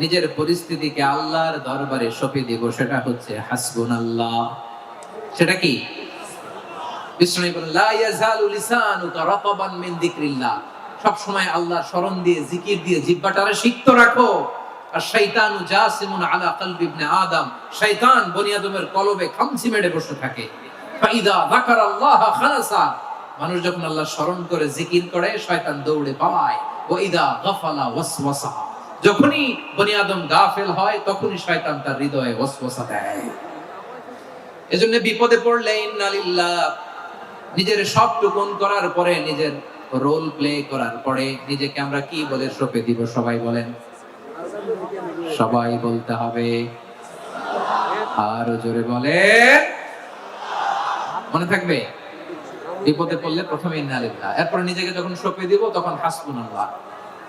নিজের পরিস্থিতিকে আল্লাহর দরবারে সঁপে দিব, সেটা হচ্ছে হাসবুন আল্লাহ সেটা কি? সব সময় আল্লাহর স্মরণ দিয়ে, জিকির দিয়ে জিহ্বাটারে সিক্ত রাখো। আর শয়তানু জাসিমুন আলা ইবনে আদম। শয়তান বনি আদমের কলবে খামচি বসে থাকে। ফাইদা যাকারাল্লাহ খালাসা। মানুষ যখন আল্লাহ স্মরণ করে, জিকির করে, শয়তান দৌড়ে পালায়। ওয়া ইদা গাফালা ওয়াসওয়াসা যখনই বনি আদম গাফেল হয়, তখনই শয়তান তার হৃদয়ে ওয়াসওয়াসা দেয়। এজন্য বিপদে পড়লে ইন্নালিল্লাহ নিজের সব টুকুন করার পরে নিজের রোল প্লে করার পরে নিজেকে আমরা কি বলে সঁপে দিব সবাই বলেন? সবাই বলতে হবে। আরও জোরে বলে মনে থাকবে? বিপদে পড়লে প্রথমে ইন্নালিল্লাহ। এরপরে নিজেকে যখন সঁপে দিব, তখন হাসবুনাল্লাহ।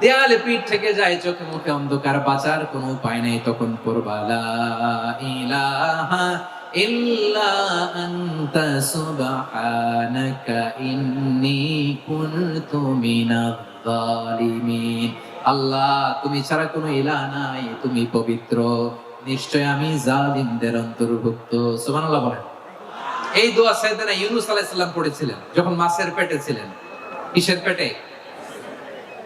দেয়ালে পিঠ থেকে যায় চোখে মুখে অন্ধকার, বাঁচার কোনো উপায় নেই তখন লা ইলাহা ইল্লা আনতা সুবহানাকা ইন্নী কুনতু মিনাজ জালিমিন আল্লাহ, তুমি ছাড়া কোনো ইলাহ নাই, তুমি পবিত্র। নিশ্চয় আমি জালিমদের অন্তর্ভুক্ত। সুবহানাল্লাহ বলেন। এই দোয়া সাইয়েদনা ইউনূস আলাইহিস সালাম পড়েছিলেন, যখন মাছের পেটে ছিলেন। কিসের পেটে?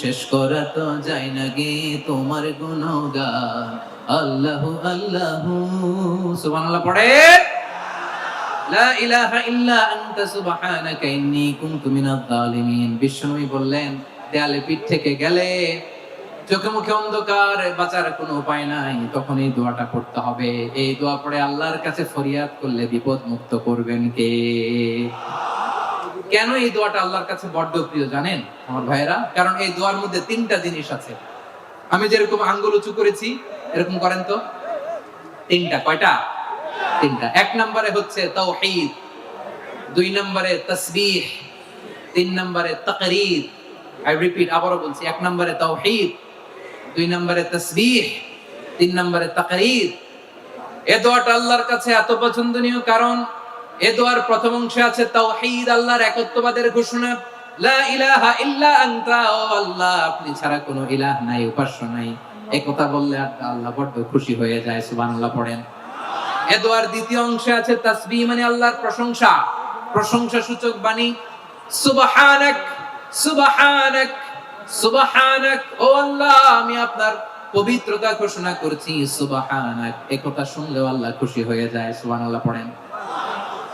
শেষ করা তো যায় না গে তোমার গুণগান আল্লাহ আল্লাহ। সুবহানাল্লাহ, পড়ে। লা ইলাহা ইল্লা আনতা, সুবহানাকা ইন্নী কুনতু মিনাজ জালিমিন বিশ্বনবী বললেন, দেয়ালে পিঠ থেকে গেলে চোখে মুখে অন্ধকার, বাঁচার কোনো উপায় নাই, তখন এই দোয়াটা পড়তে হবে। এই দোয়া পড়ে আল্লাহর কাছে ফরিয়াদ করলে বিপদ মুক্ত করবেন কে? কেন এই দোয়াটা আল্লাহর কাছে বড্ড প্রিয় জানেন আমার ভাইয়েরা? কারণ এই দোয়ার মধ্যে তিনটা জিনিস আছে। আমি যেরকম আঙ্গুল উঁচু করেছি, এরকম করেন তো? তিনটা, কয়টা? তিনটা। এক নম্বরে হচ্ছে তাওহীদ, দুই নম্বরে তাসবিহ, তিন নম্বরে তাকরীর। আই রিপিট আবারও বলছি, এক নম্বরে তাওহীদ, দুই নম্বরে তাসবিহ, তিন নম্বরে তাকরীর। এ দোয়াটা আল্লাহর কাছে এত পছন্দনীয় কারণ এ দোয়ার প্রথম অংশে আছে তাওহীদ, আল্লাহর একত্ববাদের ঘোষণা। লা ইলাহা ইল্লা আনতা, ও আল্লাহ, আপনি ছাড়া কোনো ইলাহ নাই, উপাস্য নাই। এই কথা বললে আল্লাহ বড্ড খুশি হয়ে যায়, সুবহানাল্লাহ পড়েন। এ দোয়ার দ্বিতীয় অংশে আছে তাসবিহ মানে আল্লাহর প্রশংসা। প্রশংসা সূচক বাণী। সুবহানাক সুবহানাক সুবহানাক, ও আল্লাহ, আমি আপনার পবিত্রতা ঘোষণা করছি, সুবহানাক। এই কথা শুনলেও আল্লাহ খুশি হয়ে যায়, সুবহানাল্লাহ পড়েন।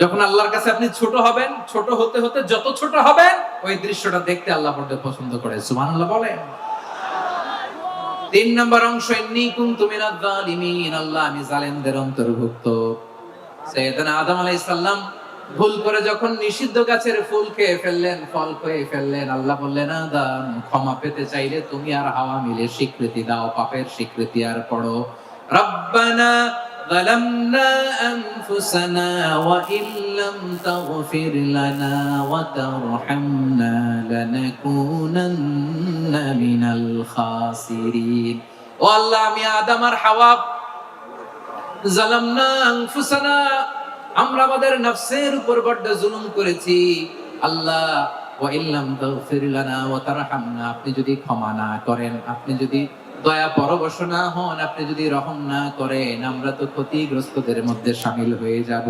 যখন আল্লাহর কাছে আপনি ছোট হবেন, ছোট হতে হতে যত ছোট হবেন, ওই দৃশ্যটা দেখতে আল্লাহ বড্ড পছন্দ করে। সুবহানাল্লাহ বলেন। তিন নম্বর অংশ, ইন্নী কুনতু মিনাজ জালিমিন আল্লাহ আমি জালেমদের অন্তর্ভুক্ত। সাইয়েদনা আদম আলাইহিস সালাম ভুল করে যখন নিষিদ্ধ গাছের ফুল খেয়ে ফেললেন, ফল খেয়ে ফেললেন, আল্লাহ বললেন, আদম, ক্ষমা পেতে চাইলে তুমি আর হাওয়া মিলে স্বীকৃতি দাও, পাপের স্বীকৃতি আর পড়ো। রব্বানা ظلمنا أنفسنا وإن لم تغفر لنا وترحمنا لنكونن من الخاسرين ও আল্লাহ আমি আদম আর হাওয়া জালামনা আনফুসানা আমরা আমাদের নফসের উপর বড্ড জুলুম করেছি আল্লাহ ওয়া ইল্লাম তাগফির লানা ওয়া তারহামনা আপনি যদি ক্ষমা না করেন আপনি যদি দয়া পরবশ না হন, আপনি যদি রহম না করেন, আমরা তো ক্ষতিগ্রস্তদের মধ্যে সামিল হয়ে যাব।